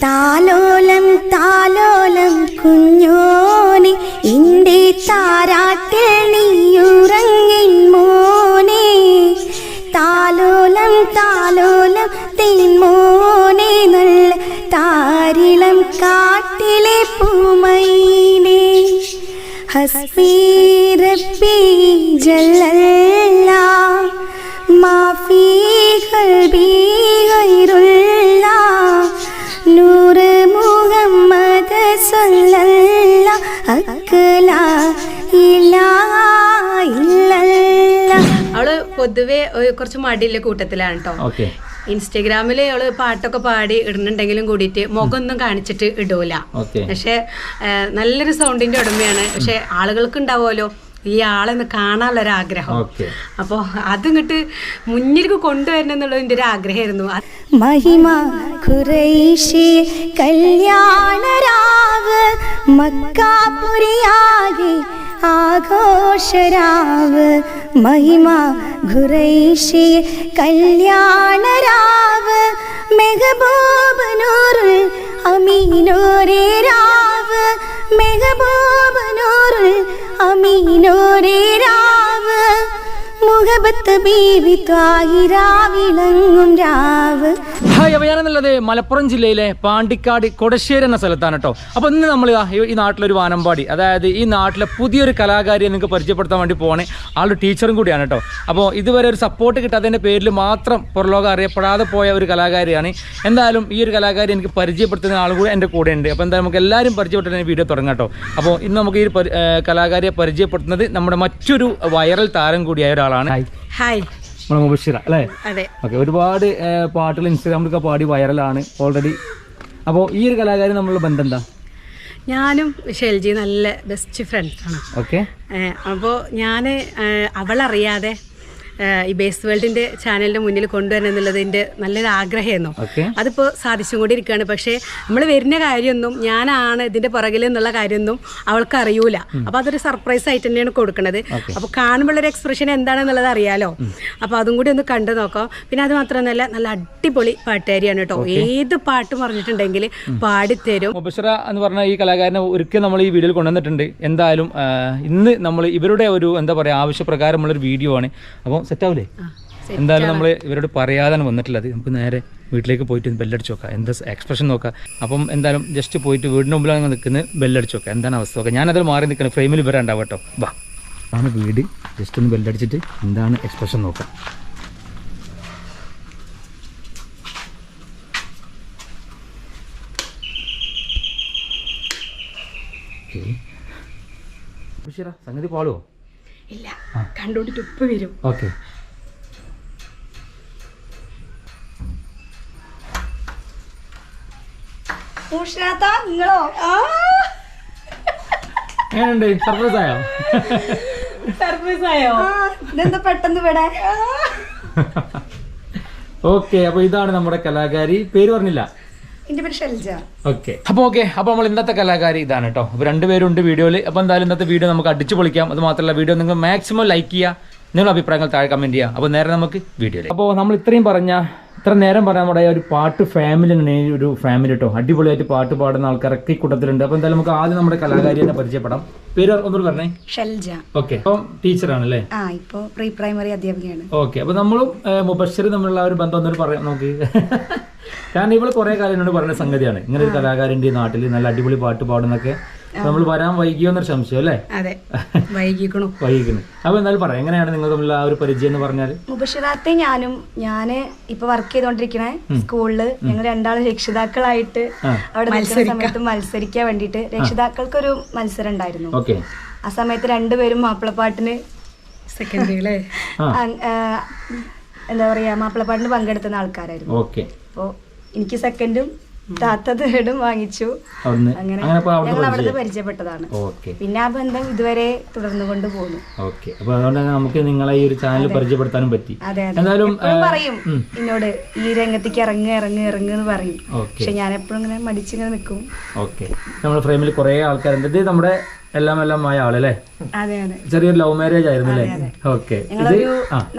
താലോലം താലോലം കുഞ്ഞോനെ എന്റെ താരാട്ടിൽ നീയുറങ്ങിൻ മോനെ. താലോലം താലോലം തേൻമോനെ നല്ല താരിളം കാട്ടിലെ പൂമൈനെ ഹസ്ബി റബ്ബി ജല്ലല്ല മാഫി ഖൽബി അവൾ പൊതുവെ കുറച്ച് മടിയുള്ള കൂട്ടത്തിലാണ് കേട്ടോ ഓക്കെ. ഇൻസ്റ്റഗ്രാമിൽ അവൾ പാട്ടൊക്കെ പാടി ഇടുന്നുണ്ടെങ്കിലും കൂടിയിട്ട് മുഖമൊന്നും കാണിച്ചിട്ട് ഇടൂല. പക്ഷെ നല്ലൊരു സൗണ്ടിന്റെ ഉടമയാണ്. പക്ഷെ ആളുകൾക്ക് ഉണ്ടാവുമല്ലോ ഈ ആളെന്ന് കാണാനുള്ള ഒരു ആഗ്രഹം അപ്പോൾ അതിങ്ങോട്ട് മുന്നിലേക്ക് കൊണ്ടുവരണം എന്നുള്ളത് എന്റെ ഒരു ആഗ്രഹമായിരുന്നു. മഹിമ ഖുറൈശി കല്യാണരാവ് മക്കാപുരിയാകെ ആഘോഷരാവ് മഹിമ ഖുറൈഷി കല്യാണരാവ് മെഹബൂബ് നൂറുൽ അമീനോരേ രാവ് മെഹബൂബ് അമീനോരേ രാവ്. മുഹബത്ത് ബീവി രാവ്. ഞാനെന്നുള്ളത് മലപ്പുറം ജില്ലയിലെ പാണ്ടിക്കാട് കൊടശ്ശേരി എന്ന സ്ഥലത്താണ് കേട്ടോ. അപ്പോൾ ഇന്ന് നമ്മൾ ഈ- നാട്ടിലൊരു വാനമ്പാടി അതായത് ഈ നാട്ടിലെ പുതിയൊരു കലാകാരിയെ നിങ്ങൾക്ക് പരിചയപ്പെടുത്താൻ വേണ്ടി പോകണേ ആളൊരു ടീച്ചറും കൂടിയാണ് കേട്ടോ. അപ്പോൾ ഇതുവരെ ഒരു സപ്പോർട്ട് കിട്ടാത്തതിന്റെ പേരിൽ മാത്രം പുറലോകം അറിയപ്പെടാതെ പോയ ഒരു കലാകാരിയാണ്. എന്തായാലും ഈ ഒരു കലാകാരി എനിക്ക് പരിചയപ്പെടുത്തുന്ന ആൾ കൂടി എന്റെ കൂടെ ഉണ്ട്. അപ്പോൾ എന്തായാലും നമുക്ക് എല്ലാവരും പരിചയപ്പെട്ടുന്ന വീഡിയോ തുടങ്ങാം കേട്ടോ. അപ്പോൾ ഇന്ന് നമുക്ക് ഈ കലാകാരിയെ പരിചയപ്പെടുത്തുന്നത് നമ്മുടെ മറ്റൊരു വൈറൽ താരം കൂടിയായ ഒരാളാണ്. ഹായ് ഹായ് നമ്മുടെ മുബഷിറ അല്ലേ? ഓക്കെ ഒരുപാട് പാട്ടുകൾ ഇൻസ്റ്റാഗ്രാമിലൊക്കെ പാടി വൈറലാണ് ഓൾറെഡി അപ്പോൾ ഈ ഒരു കലാകാരി നമ്മളുടെ ബന്ധം എന്താ? ഞാനും ഷെൽജി നല്ല ബെസ്റ്റ് ഫ്രണ്ട്സ് ആണ്. ഓക്കെ. അപ്പോൾ ഞാൻ അവളറിയാതെ ഈ ബേസ് വേൾഡിന്റെ ചാനലിന്റെ മുന്നിൽ കൊണ്ടുവരണം എന്നുള്ളത് എന്റെ നല്ലൊരു ആഗ്രഹമായിരുന്നു. അതിപ്പോ അതിപ്പോൾ സാധിച്ചും കൂടി ഇരിക്കുകയാണ് പക്ഷേ നമ്മൾ വരുന്ന കാര്യമൊന്നും ഞാനാണ് ഇതിന്റെ പുറകിൽ എന്നുള്ള കാര്യമൊന്നും അവൾക്ക് അറിയൂല. അപ്പോൾ അതൊരു സർപ്രൈസ് ആയിട്ട് തന്നെയാണ് കൊടുക്കുന്നത് അപ്പോൾ കാണുമ്പോഴൊരു എക്സ്പ്രഷൻ എന്താണെന്നുള്ളത് അറിയാലോ? അപ്പോൾ അതും കൂടി ഒന്ന് കണ്ടു നോക്കാം. പിന്നെ അത് മാത്രമല്ല നല്ല അടിപൊളി പാട്ടുകാരിയാണ് കേട്ടോ. ഏത് പാട്ട് പറഞ്ഞിട്ടുണ്ടെങ്കിൽ പാടിത്തരും. എന്ന് പറഞ്ഞ ഈ കലാകാരനെ ഒരിക്കൽ നമ്മൾ ഈ വീഡിയോയിൽ കൊണ്ടുവന്നിട്ടുണ്ട്. എന്തായാലും ഇന്ന് നമ്മൾ ഇവരുടെ ഒരു എന്താ പറയാ ആവശ്യപ്രകാരമുള്ള ഒരു വീഡിയോ ആണ്. അപ്പോൾ സെറ്റ് ആവില്ലേ എന്തായാലും നമ്മൾ ഇവരോട് പറയാതാണ് അത് നമുക്ക് നേരെ വീട്ടിലേക്ക് പോയിട്ട് ബെല്ലടിച്ച് നോക്കാം. എന്താ എക്സ്പ്രഷൻ നോക്കാം. അപ്പം എന്തായാലും ജസ്റ്റ് പോയിട്ട് വീടിന് മുമ്പിലാണ് നിൽക്കുന്നത് ബെല്ലടിച്ച് നോക്കാം. എന്താണ് അവസ്ഥ? നോക്കാം ഞാനതിൽ മാറി നിൽക്കണം. ഫ്രെയിമിൽ ഇവരുണ്ടാവും കേട്ടോ. വാ. ആണ് വീട്. ജസ്റ്റ് ഒന്ന് ബെല്ലടിച്ചിട്ട് എന്താണ് എക്സ്പ്രഷൻ നോക്കാം. ഓക്കെ. സംഗതി പാളുവോ? ഇല്ല. കണ്ടോണ്ടിട്ട് ഉപ്പ് വരും. ഓക്കെ. നിങ്ങളോ? എങ്ങനെയുണ്ട്? സർപ്രൈസ് ആയോ? സർപ്രൈസ് ആയോ? ഇതെന്താ പെട്ടെന്ന് ഇവിടെ? ഓക്കെ അപ്പൊ ഇതാണ് നമ്മുടെ കലാകാരി. പേര് പറഞ്ഞില്ല. എന്റെ പേര് ഷെൽജ ഓക്കെ അപ്പൊ ഓക്കെ അപ്പൊ നമ്മൾ ഇന്നത്തെ കലാകാരി ഇതാണ് കേട്ടോ. അപ്പൊ രണ്ടുപേരുണ്ട് വീഡിയോയിൽ. അപ്പൊ എന്തായാലും ഇന്നത്തെ വീഡിയോ നമുക്ക് അടിച്ചു പൊളിക്കാം. അത് മാത്രമല്ല വീഡിയോ നിങ്ങൾ മാക്സിമം ലൈക്ക് ചെയ്യുക. നിങ്ങളുടെ അഭിപ്രായങ്ങൾ താഴെ കമന്റ് ചെയ്യുക. അപ്പൊ നേരെ നമുക്ക് വീഡിയോയിൽ അപ്പോൾ നമ്മൾ ഇത്രയും പറഞ്ഞ ഇത്ര നേരം പറയാൻ നമ്മുടെ ഒരു പാട്ട് ഫാമിലി ഒരു ഫാമിലി കേട്ടോ അടിപൊളിയായിട്ട് പാട്ട് പാടുന്ന ആൾക്കാരൊക്കെ കൂട്ടത്തിലുണ്ട്. അപ്പൊ എന്തായാലും നമുക്ക് ആദ്യം നമ്മുടെ കലാകാരി തന്നെ പരിചയപ്പെടാം. പേര് ഒന്നുകൂടി പറഞ്ഞേ. ഷെൽജ. ഓക്കെ. അപ്പം ടീച്ചറാണ് അല്ലേ ആ ഇപ്പോ പ്രീ പ്രൈമറി അധ്യാപികയാണ്. ഓക്കെ. അപ്പൊ നമ്മളും ഏഹ്, മുബഷിറും തമ്മിലുള്ള ഒരു ബന്ധം ഒന്നൊരു പറയാം നമുക്ക്. കാരണം ഇവൾ കുറെ കാലം എന്നോട് പറഞ്ഞ സംഗതിയാണ്. ഇങ്ങനെ ഒരു കലാകാരന്റെ നാട്ടിൽ നല്ല അടിപൊളി പാട്ട് പാടുന്നൊക്കെ. നമ്മൾ വരാൻ വൈകിയോ എന്നൊരു സംശയം അല്ലേ? അതെ. വൈകിക്കണു. വൈകിക്കുന്നു അപ്പൊ എന്നാലും പറയാം എങ്ങനെയാണ് നിങ്ങൾ തമ്മിലുള്ള ആ ഒരു പരിചയം എന്ന് പറഞ്ഞാൽ മുബഷിറാത്തെ ഞാനും ഞാൻ ഇപ്പൊ വർക്ക് ചെയ്തോണ്ടിരിക്കണേ സ്കൂളിൽ. ഞങ്ങൾ രണ്ടാളും രക്ഷിതാക്കളായിട്ട് അവിടെ നിൽക്കുന്ന സമയത്ത് മത്സരിക്കാൻ വേണ്ടിട്ട് രക്ഷിതാക്കൾക്കൊരു മത്സരം ഉണ്ടായിരുന്നു. ഓക്കെ. ആ സമയത്ത് രണ്ടുപേരും മാപ്പിളപ്പാട്ടിന് സെക്കൻഡ് അല്ലേ? ആ. അങ്- എന്താ പറയാ മാപ്പിളപ്പാട്ടിന് പങ്കെടുത്തുന്ന ആൾക്കാരായിരുന്നു. ഓക്കെ. അപ്പോ എനിക്ക് സെക്കൻഡും താത്ത തേടും വാങ്ങിച്ചു. അങ്ങനെ ഞങ്ങൾ പരിചയം. പരിചയപ്പെട്ടതാണ്. പിന്നെ ആ ബന്ധം ഇതുവരെ തുടർന്നു കൊണ്ട് പോകുന്നു ഓക്കെ. അപ്പൊ അതുകൊണ്ട് തന്നെ നമുക്ക് നിങ്ങളെ ഈ ഒരു ചാനൽ പരിചയപ്പെടുത്താനും പറ്റി. എന്തായാലും പറയും എന്നോട് ഈ രംഗത്തേക്ക് ഇറങ്ങുക ഇറങ്ങുക ഇറങ്ങുക എന്ന് പറയും. പക്ഷെ ഞാൻ എപ്പോഴും ഇങ്ങനെ മടിച്ചിങ്ങനെ നിൽക്കും. ഓക്കെ. നമ്മുടെ ഫ്രെയിമിൽ കുറെ ആൾക്കാരുണ്ട്. ഇത് നമ്മുടെ എല്ലാം എല്ലാം ആയ ആളല്ലേ ചെറിയൊരു ലവ് മാരേജ് ആയിരുന്നു അല്ലേ? ഓക്കെ.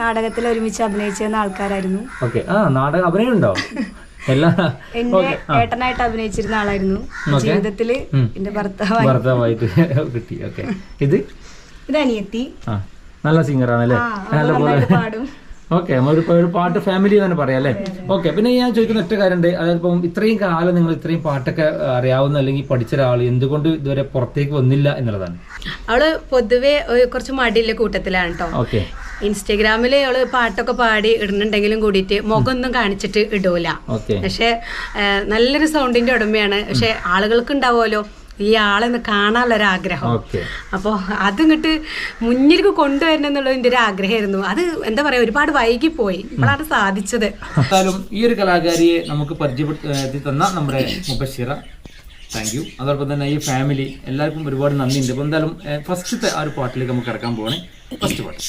നാടകത്തിൽ ഒരുമിച്ച് അഭിനയിച്ചിരുന്ന ആൾക്കാരായിരുന്നു. ഓക്കെ. ആ നാടകം അഭിനയം ഉണ്ടോ എല്ലാ എന്റെ ഏട്ടനായിട്ട് അഭിനയിച്ചിരുന്ന ആളായിരുന്നു. ജീവിതത്തിൽ. എന്റെ ഭർത്താവായി. ഭർത്താവായിട്ട് കിട്ടി ഓക്കെ. ഇത്? ഇത് അനിയത്തി. നല്ല സിംഗർ ആണല്ലേ നല്ല പോലെ പാടും. ഓക്കെ ഒരു ഒരു പാട്ട് ഫാമിലി തന്നെ പറയാം അല്ലേ? ഓക്കെ പിന്നെ ഞാൻ ചോദിക്കുന്ന ഒറ്റ കാര്യമുണ്ട്. അതായത് ഇപ്പം ഇത്രയും കാലം നിങ്ങൾ ഇത്രയും പാട്ടൊക്കെ അറിയാവുന്ന അല്ലെങ്കിൽ പഠിച്ച ഒരാൾ എന്തുകൊണ്ട് ഇതുവരെ പുറത്തേക്ക് വന്നില്ല എന്നുള്ളതാണ്? അവൾ പൊതുവെ കുറച്ച് മടിയുള്ള കൂട്ടത്തിലാണ് കേട്ടോ ഓക്കെ. ഇൻസ്റ്റഗ്രാമിൽ അവൾ പാട്ടൊക്കെ പാടി ഇടുന്നുണ്ടെങ്കിലും കൂടിയിട്ട് മുഖമൊന്നും കാണിച്ചിട്ട് ഇടൂല. പക്ഷെ നല്ലൊരു സൗണ്ടിന്റെ ഉടമയാണ്. പക്ഷെ ആളുകൾക്ക് ഉണ്ടാവുമല്ലോ ഈ ആളെന്ന് കാണാനുള്ള ആഗ്രഹം അപ്പോൾ അതിങ്ങോട്ട് മുന്നിലേക്ക് കൊണ്ടുവരണം എന്നുള്ളത് എന്റെ ഒരു ആഗ്രഹമായിരുന്നു. അത് എന്താ പറയാ ഒരുപാട് വൈകി വൈകിപ്പോയി ഇപ്പോഴാണ് സാധിച്ചത്. എന്തായാലും ഈ ഒരു കലാകാരിയെ നമുക്ക് പരിചയപ്പെടുത്തി തന്ന നമ്മുടെ മുബഷിറ. താങ്ക് യു അതോടൊപ്പം തന്നെ ഈ ഫാമിലി എല്ലാവർക്കും ഒരുപാട് നന്ദിയുണ്ട്. അപ്പോൾ എന്തായാലും ഫസ്റ്റ് ആ ഒരു പാട്ടിലേക്ക് നമുക്ക് കിടക്കാൻ പോവാണ്. ഫസ്റ്റ് പാട്ട്.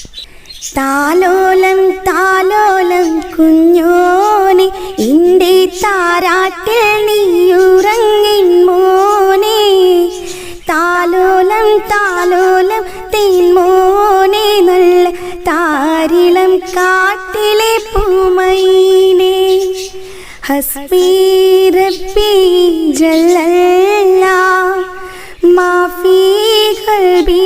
താലോലം താലോലം കുഞ്ഞോനെ ഇന്റെ താരാട്ടിൽ നീയുറങ്ങിൻ മോനെ. താലോലം താലോലം തേൻമോനെ നല്ല താരിളം കാട്ടിലെ പൂമൈനെ. ഹസ്ബി ജല്ലല്ല മാഫി ഖൽബി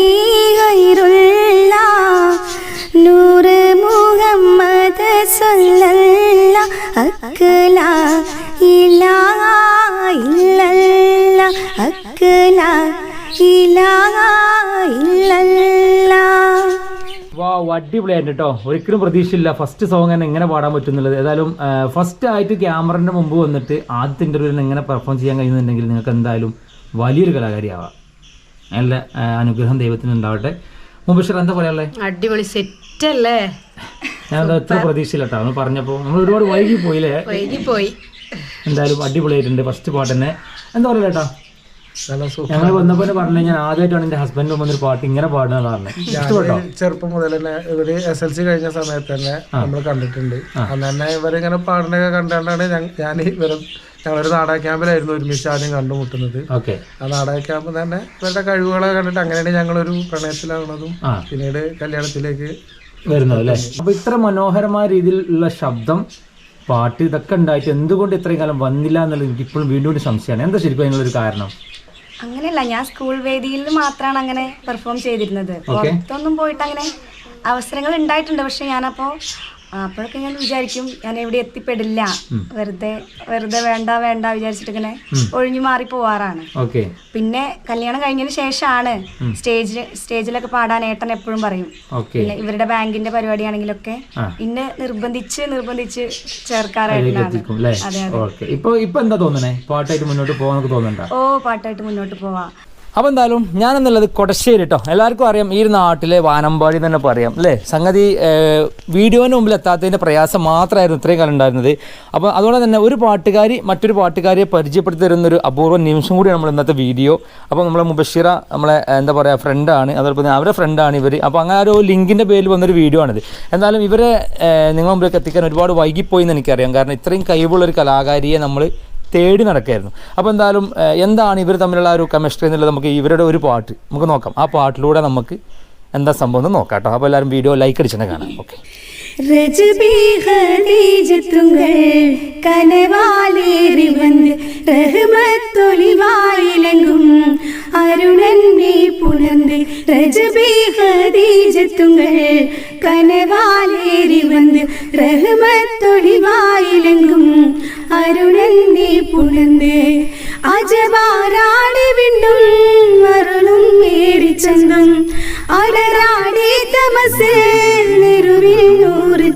അക്കല ഇലാഹ ഇല്ലല്ല അക്കല ഇല്ലല്ല വാ അടിപൊളിയായിട്ട് കേട്ടോ ഒരിക്കലും പ്രതീക്ഷയില്ല ഫസ്റ്റ് സോങ് തന്നെ എങ്ങനെ പാടാൻ പറ്റുന്നുള്ളത്. ഏതായാലും ഫസ്റ്റ് ആയിട്ട് ക്യാമറന്റെ മുമ്പ് വന്നിട്ട് ആദ്യത്തെ ഇന്റർവ്യൂവിൽ എങ്ങനെ പെർഫോം ചെയ്യാൻ കഴിയുന്നുണ്ടെങ്കിൽ നിങ്ങൾക്ക് എന്തായാലും വലിയൊരു കലാകാരിയാവാം. നല്ല അനുഗ്രഹം ദൈവത്തിന് ഉണ്ടാവട്ടെ. മുമ്പ് എന്താ പറയാനുള്ളത് അടിപൊളി സെറ്റ് അല്ലേ? ഞാൻ എത്ര പ്രതീക്ഷയില്ല കേട്ടോ നമ്മൾ പറഞ്ഞപ്പോൾ നമ്മൾ ഒരുപാട് വൈകി പോയില്ലേ പോയി എന്തായാലും അടിപൊളിയായിട്ടുണ്ട് ഫസ്റ്റ് പാട്ട് തന്നെ. എന്താ പറയുക ചേട്ടാ? ഞങ്ങൾ വന്നപ്പോ തന്നെ പറഞ്ഞു ഞാൻ ആദ്യമായിട്ടാണ് എന്റെ ഹസ്ബൻഡ് വന്നൊരു പാട്ട് ഇങ്ങനെ പാടുന്നതാണ് പറഞ്ഞത്. ഇഷ്ടപ്പെട്ടോ? ചെറുപ്പം മുതൽ തന്നെ ഇവർ എസ് എൽ സി കഴിഞ്ഞ സമയത്ത് തന്നെ നമ്മൾ കണ്ടിട്ടുണ്ട്. അന്ന് തന്നെ ഇവരിങ്ങനെ പാടുന്നൊക്കെ കണ്ടാണ് ഞാൻ ഇവരും ഞങ്ങളൊരു നാടക ക്യാമ്പിലായിരുന്നു ഒരുമിച്ച് ആദ്യം കണ്ടുമുട്ടുന്നത്. ഓക്കെ. ആ നാടക ക്യാമ്പ് തന്നെ ഇവരുടെ കഴിവുകളൊക്കെ കണ്ടിട്ട് അങ്ങനെയാണ് ഞങ്ങളൊരു പ്രണയത്തിലാകുന്നതും പിന്നീട് കല്യാണത്തിലേക്ക് വരുന്നത് അല്ലേ? അപ്പൊ ഇത്ര മനോഹരമായ രീതിയിലുള്ള ശബ്ദം പാട്ട് ഇതൊക്കെ ഉണ്ടായിട്ട് എന്തുകൊണ്ട് ഇത്രയും കാലം വന്നില്ല എന്നുള്ളത് എനിക്ക് ഇപ്പോഴും വീണ്ടും ഒരു സംശയമാണ്. എന്താ ശരിക്കും അതിനുള്ളൊരു കാരണം? അങ്ങനെയല്ല ഞാൻ സ്കൂൾ വേദിയിൽ മാത്രമാണ് അങ്ങനെ പെർഫോം ചെയ്തിരുന്നത്. പുറത്തൊന്നും പോയിട്ട് അങ്ങനെ അവസരങ്ങൾ ഉണ്ടായിട്ടുണ്ട്. പക്ഷെ ഞാനപ്പോ അപ്പോഴൊക്കെ ഞാൻ വിചാരിക്കും ഞാൻ എവിടെ എത്തിപ്പെടില്ല. വെറുതെ വെറുതെ വേണ്ട വേണ്ട വിചാരിച്ചിട്ട് ഇങ്ങനെ ഒഴിഞ്ഞു മാറി പോവാറാണ്. പിന്നെ കല്യാണം കഴിഞ്ഞതിന് ശേഷമാണ് സ്റ്റേജിൽ സ്റ്റേജിലൊക്കെ പാടാൻ ഏട്ടൻ എപ്പോഴും പറയും. പിന്നെ ഇവരുടെ ബാങ്കിന്റെ പരിപാടിയാണെങ്കിലൊക്കെ ഇന്ന് ഇന്നെ നിർബന്ധിച്ച് നിർബന്ധിച്ച് ചേർക്കാറായിട്ടാണ് ഇപ്പൊ ഇപ്പൊ എന്താ തോന്നണേ? പാട്ടായിട്ട് മുന്നോട്ട് പോകാൻ തോന്നുന്നുണ്ടോ ഓ പാട്ടായിട്ട് മുന്നോട്ട് പോവാ. അപ്പോൾ എന്തായാലും ഞാനെന്നുള്ളത് കൊടശ്ശേരി കേട്ടോ എല്ലാവർക്കും അറിയാം ഈ നാട്ടിലെ വാനമ്പാടി തന്നെ പറയാം അല്ലേ? സംഗതി വീഡിയോന് മുമ്പിൽ എത്താത്തതിന്റെ പ്രയാസം മാത്രമായിരുന്നു ഇത്രയും കാലം ഉണ്ടായിരുന്നത്. അപ്പോൾ അതുകൊണ്ട് തന്നെ ഒരു പാട്ടുകാരി മറ്റൊരു പാട്ടുകാരിയെ പരിചയപ്പെടുത്തി തരുന്ന ഒരു അപൂർവ നിമിഷം കൂടിയാണ് നമ്മൾ ഇന്നത്തെ വീഡിയോ. അപ്പോൾ നമ്മളെ മുബഷിറ നമ്മളെ എന്താ പറയുക ഫ്രണ്ടാണ്. അതോടൊപ്പം അവരുടെ ഫ്രണ്ടാണ് ഇവർ അപ്പോൾ അങ്ങനെ ഒരു ലിങ്കിന്റെ പേരിൽ വന്നൊരു വീഡിയോ ആണിത്. എന്തായാലും ഇവരെ നിങ്ങളുടെ മുമ്പിലേക്ക് എത്തിക്കാൻ ഒരുപാട് വൈകിപ്പോയി എന്ന് എനിക്കറിയാം. കാരണം ഇത്രയും കഴിവുള്ള ഒരു കലാകാരിയെ നമ്മൾ തേടി നടക്കായിരുന്നു. അപ്പോൾ എന്തായാലും എന്താണ് ഇവർ തമ്മിലുള്ള ഒരു കെമിസ്ട്രി എന്നുള്ളത് നമുക്ക് ഇവരുടെ ഒരു പാട്ട് നമുക്ക് നോക്കാം. ആ പാട്ടിലൂടെ നമുക്ക് എന്താ സംഭവം എന്ന് നോക്കാം കേട്ടോ. അപ്പോൾ എല്ലാവരും വീഡിയോ ലൈക്ക് അടിച്ചിട്ട് കാണാം. ഓക്കെ കനവാലേറി വന്ന് റഹ്മത്തൊളിവായിലെങ്കും അരുണന്റെ പുണർന്ന് രജബി ഖദീജത്തുങ്കൾ കനവാലേറി വന്ന് റഹ്മത്തൊളിവായിലെങ്കും അരുണന്റെ പുണർന്ന് അജവാരാടി വിണ്ണും അരുളും മേടിച്ചെന്നും അടരാടി തമസ്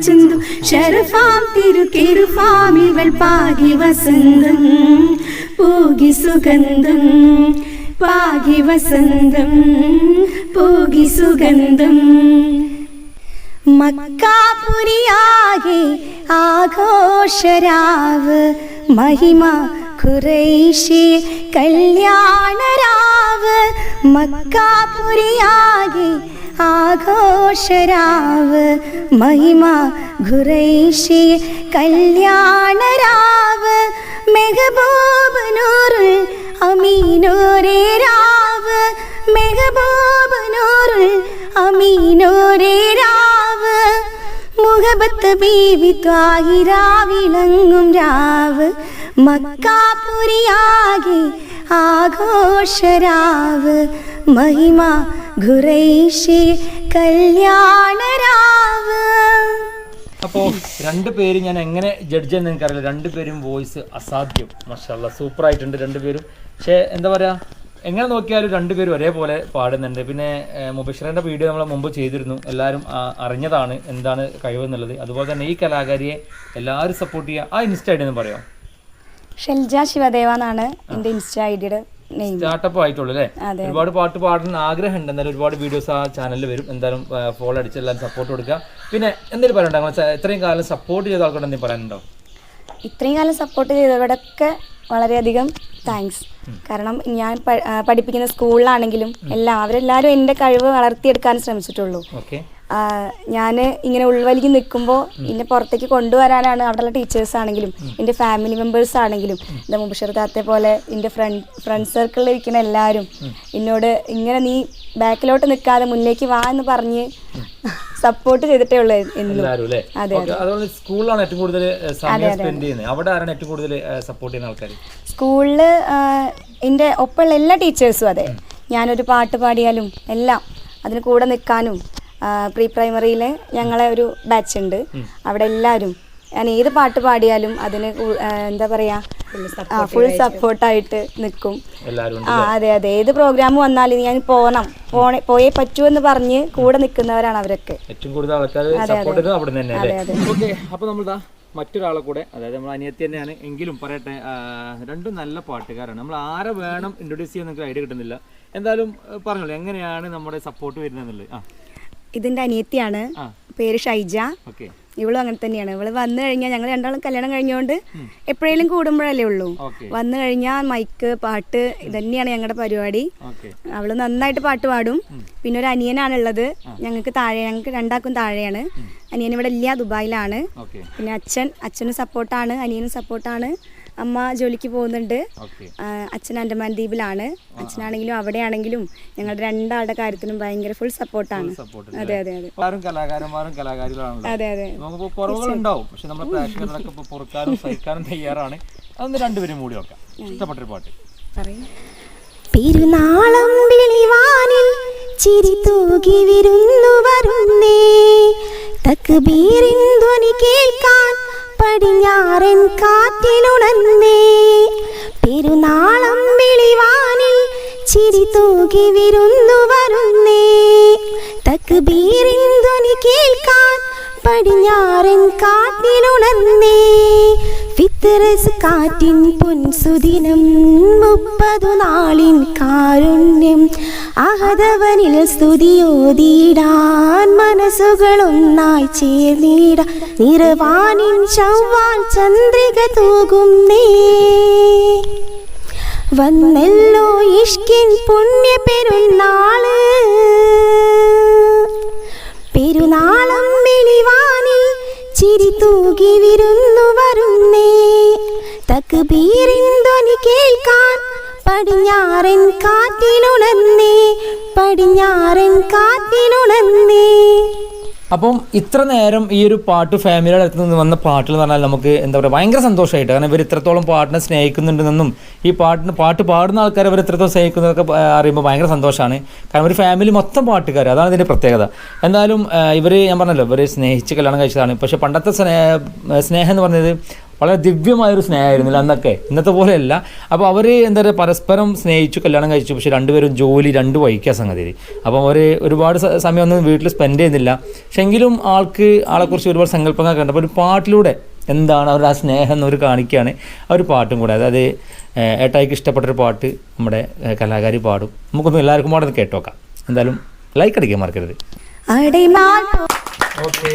ചിന്തും ഷറഫാം തിരുക്കിരുഫാം ഇവൾ പാകി വസന്തം. പോകി സുഗന്ധം പാകി വസന്തം പോകി സുഗന്ധം. മക്കാപുരിയാകെ ആഘോഷരാവ് മഹിമ കുറേശി കല്യാണരാവ്. മക്കാപുരിയാകെ ആഘോഷരാവ് മഹിമ ഖുറൈഷി കല്യാണരാവ് മെഹബൂബ് നൂറുൽ അമീനോരേ രാവ് മെഹബൂബ് നൂറുൽ അമീനോരേ രാവ് മുഖ അക്കബത്ത് ബീവി ത്വാഹിരാവിളങ്ങും രാവ്. മക്കാപുരിയാകെ ആഘോഷരാവ്. മഹിമ ഖുറൈശി കല്യാണരാവ്. അപ്പോ രണ്ട് പേര് ഞാൻ എങ്ങനെ ജഡ്ജ് എന്ന് എനിക്കറിയില്ല. രണ്ടുപേരും വോയിസ് അസാധ്യം. മഷാല്ല സൂപ്പർ ആയിട്ടുണ്ട് രണ്ടുപേരും പക്ഷേ എന്താ പറയുക എങ്ങനെ നോക്കിയാലും രണ്ടുപേരും ഒരേപോലെ പാടുന്നുണ്ട്. പിന്നെ മുബഷിറിന്റെ വീഡിയോ നമ്മൾ മുമ്പ് ചെയ്തിരുന്നു. എല്ലാവരും അറിഞ്ഞതാണ് എന്താണ് കഴിവെന്നുള്ളത് അതുപോലെ തന്നെ ഈ കലാകാരിയെ എല്ലാവരും സപ്പോർട്ട് ചെയ്യുക. ആ ഇൻസ്റ്റ ഐഡി എന്ന് പറയാം? ഷെൽജ ശിവദേവ എന്നാണ് എന്റെ ഇൻസ്റ്റ ഐഡിയുടെ സ്റ്റാർട്ടപ്പ് ആയിട്ടുള്ളൂ അല്ലേ? ഒരുപാട് പാട്ട് പാടുന്ന ആഗ്രഹം ഉണ്ട് എന്തായാലും ഒരുപാട് വീഡിയോസ് ആ ചാനലിൽ വരും. എന്തായാലും ഫോളോ അടിച്ച് എല്ലാവരും സപ്പോർട്ട് കൊടുക്കുക. പിന്നെ എന്തെങ്കിലും പറയണ്ടോ ഇത്രയും കാലം സപ്പോർട്ട് ചെയ്ത ആൾക്കാർ എന്തെങ്കിലും പറയാനുണ്ടോ? ഇത്രയും കാലം സപ്പോർട്ട് ചെയ്തവരൊക്കെ വളരെയധികം താങ്ക്സ് കാരണം ഞാൻ പഠിപ്പിക്കുന്ന സ്കൂളിലാണെങ്കിലും എല്ലാം അവരെല്ലാവരും എന്റെ കഴിവ് വളർത്തിയെടുക്കാൻ ശ്രമിച്ചിട്ടുള്ളൂ. ഓക്കെ ഞാൻ ഇങ്ങനെ ഉൾവലിക്ക് നിൽക്കുമ്പോൾ എന്നെ പുറത്തേക്ക് കൊണ്ടുവരാനാണ് അവിടെയുള്ള ടീച്ചേഴ്സ് ആണെങ്കിലും എന്റെ ഫാമിലി മെമ്പേഴ്സ് ആണെങ്കിലും എന്റെ മുബഷർ താത്തെ പോലെ എന്റെ ഫ്രണ്ട് ഫ്രണ്ട് സർക്കിളിൽ ഇരിക്കുന്ന എല്ലാവരും എന്നോട് ഇങ്ങനെ നീ ബാക്കിലോട്ട് നിൽക്കാതെ മുന്നേക്ക് വാ എന്ന് പറഞ്ഞ് സപ്പോർട്ട് ചെയ്തിട്ടേ ഉള്ളൂ എന്നും. അല്ലേ? അതെ, ഓക്കെ അതുപോലെ സ്കൂളിലാണ് ഏറ്റവും കൂടുതൽ സമയം സ്പെൻഡ് ചെയ്യുന്നത്. അവിടെ ആരാണ് ഏറ്റവും കൂടുതൽ സപ്പോർട്ട് ചെയ്യുന്ന ആൾക്കാർ സ്കൂളിൽ എന്റെ ഒപ്പമുള്ള എല്ലാ ടീച്ചേഴ്സും അതെ. ഞാനൊരു പാട്ട് പാടിയാലും എല്ലാം അതിന് കൂടെ നിൽക്കാനും പ്രീ പ്രൈമറിയിലെ ഞങ്ങളെ ഒരു ബാച്ച് ഉണ്ട്. അവിടെ എല്ലാവരും ഞാൻ ഏത് പാട്ട് പാടിയാലും അതിന് എന്താ പറയാ ഫുൾ സപ്പോർട്ടായിട്ട് നിൽക്കും. എല്ലാവരും ആ അതെ അതെ. ഏത് പ്രോഗ്രാം വന്നാലും ഞാൻ പോകണം പോണേ പോയേ പറ്റൂ എന്ന് പറഞ്ഞ് കൂടെ നിൽക്കുന്നവരാണ് അവരൊക്കെ. ഏറ്റവും കൂടുതൽ ആൾക്കാർ മറ്റൊരാളെ കൂടെ അതായത് നമ്മൾ അനിയത്തി തന്നെയാണ് എങ്കിലും പറയട്ടെ രണ്ടും നല്ല പാട്ടുകാരാണ്. നമ്മൾ ആരെ വേണം ഇൻട്രൊഡ്യൂസ് ചെയ്യാൻ നിങ്ങൾക്ക് ഐഡിയ കിട്ടുന്നില്ല. എന്തായാലും പറഞ്ഞോളൂ എങ്ങനെയാണ് നമ്മുടെ സപ്പോർട്ട് വരുന്നത് എന്നുള്ളത്? ആ. ഇതിന്റെ അനിയത്തിയാണ്. പേര് ഷൈജ. ഇവളും അങ്ങനെ തന്നെയാണ്. ഇവൾ വന്നു കഴിഞ്ഞാൽ ഞങ്ങൾ രണ്ടാളും കല്യാണം കഴിഞ്ഞുകൊണ്ട് എപ്പോഴേലും കൂടുമ്പോഴല്ലേ ഉള്ളൂ. വന്നു കഴിഞ്ഞാൽ മൈക്ക് പാട്ട് ഇതന്നെയാണ് ഞങ്ങളുടെ പരിപാടി. അവൾ നന്നായിട്ട് പാട്ട് പാടും. പിന്നെ ഒരു അനിയനാണുള്ളത്. ഞങ്ങൾക്ക് താഴെ ഞങ്ങൾക്ക് രണ്ടാക്കും താഴെയാണ്. അനിയൻ ഇവിടെ ഇല്ല ദുബായിലാണ്. പിന്നെ അച്ഛൻ അച്ഛനും സപ്പോർട്ടാണ് അനിയനും സപ്പോർട്ടാണ് അമ്മ ജോലിക്ക് പോകുന്നുണ്ട്. അച്ഛൻ അൻഡമാൻ ദ്വീപിലാണ്. അച്ഛനാണെങ്കിലും അവിടെയാണെങ്കിലും ഞങ്ങളുടെ രണ്ടാളുടെ കാര്യത്തിനും ഭയങ്കര ഫുൾ സപ്പോർട്ടാണ് സപ്പോർട്ട് അതെ അതെ അതെ. കലാകാരന്മാരും കലാകാരികളാണ് അതെ അതെ. നമുക്കിപ്പോൾ കുറവുകളുണ്ടാവും. പക്ഷെ നമ്മുടെ പ്രേക്ഷകരൊക്കെ ഇപ്പോൾ പൊറുക്കാനും സഹിക്കാനും തയ്യാറാണ്. അതൊന്ന് രണ്ടുപേരും മൂടി നോക്കാം ഇഷ്ടപ്പെട്ടൊരു പാട്ട്. പറയും. പെരുന്നാളം വിളിവാനിൽ ചിരി തൂകി വിരുന്നു വരുന്നേ. തക്ബീറിൻ ധ്വനി കേൾക്കാൻ പടിഞ്ഞാറൻ കാറ്റിലുണർന്നേ. പെരുന്നാളം വിളിവാനിൽ ചിരി തൂകി വിരുന്നു വരുന്നേ. തക്ബീറിൻ ധ്വനി കേൾക്കാൻ പടിഞ്ഞാറൻ കാട്ടിലുണർന്നേ ഫിത്തറസ് കാറ്റിൻ പൊൻസുദിനം മുപ്പതു നാളിൻ കാരുണ്യം. അഹതവനിൽ സ്തുതിയോതിടാൻ മനസ്സുകളൊന്നായി ചേർന്നിട. നിറവാനിൻ ചൊവ്വാൽ ചന്ദ്രിക തൂകുന്നേ. വന്നല്ലോ ഇഷ്കിൻ പുണ്യ പെരുന്നാൾ പെരുന്നാളം വെളിവാനിൽ ചിരി തൂകി വിരുന്നു വരുന്നേ. തക്ബീറിൻ കേൾക്കാൻ പടിഞ്ഞാറൻ കാറ്റിലുണർന്നേ. പടിഞ്ഞാറൻ കാറ്റിലുണർന്നേ. അപ്പം ഇത്ര നേരം ഈ ഒരു പാട്ട് ഫാമിലിയുടെ അടുത്ത് നിന്ന് വന്ന പാട്ടിൽ എന്ന് പറഞ്ഞാൽ നമുക്ക് എന്താ പറയുക ഭയങ്കര സന്തോഷമായിട്ട്. കാരണം ഇവർ ഇത്രത്തോളം പാട്ടിനെ സ്നേഹിക്കുന്നുണ്ടെന്നും ഈ പാട്ടിന് പാട്ട് പാടുന്ന ആൾക്കാർ അവർ ഇത്രത്തോളം സ്നേഹിക്കുന്നതൊക്കെ അറിയുമ്പോൾ ഭയങ്കര സന്തോഷമാണ്. കാരണം ഒരു ഫാമിലി മൊത്തം പാട്ടുകാർ അതാണ് ഇതിന്റെ പ്രത്യേകത. എന്തായാലും ഇവർ ഞാൻ പറഞ്ഞല്ലോ ഇവർ സ്നേഹിച്ച് കല്യാണം കഴിച്ചതാണ്. പക്ഷേ പണ്ടത്തെ സ്നേഹം എന്ന് പറഞ്ഞത് വളരെ ദിവ്യമായൊരു സ്നേഹമായിരുന്നില്ല അന്നൊക്കെ. ഇന്നത്തെ പോലെയല്ല. അപ്പോൾ അവർ എന്താ പറയുക പരസ്പരം സ്നേഹിച്ചു കല്യാണം കഴിച്ചു. പക്ഷേ രണ്ടുപേരും ജോലി രണ്ട് വഹിക്കുക സംഗതി അപ്പോൾ അവർ ഒരുപാട് സമയം സമയമൊന്നും വീട്ടിൽ സ്പെൻഡ് ചെയ്യുന്നില്ല. പക്ഷെ എങ്കിലും ആൾക്ക് ആളെക്കുറിച്ച് ഒരുപാട് സങ്കല്പങ്ങൾ കണ്ടപ്പോൾ ഒരു പാട്ടിലൂടെ എന്താണ് അവരുടെ ആ സ്നേഹം എന്നവർ കാണിക്കുകയാണ് ആ ഒരു പാട്ടും കൂടെ. അതായത് ഏട്ടായിക്ക് ഇഷ്ടപ്പെട്ടൊരു പാട്ട് നമ്മുടെ കലാകാരി പാടും. നമുക്കൊന്ന് എല്ലാവർക്കും പാടൊന്ന് കേട്ടോക്കാം. എന്തായാലും ലൈക്ക് അടിക്കാൻ മറക്കരുത്. ഓക്കെ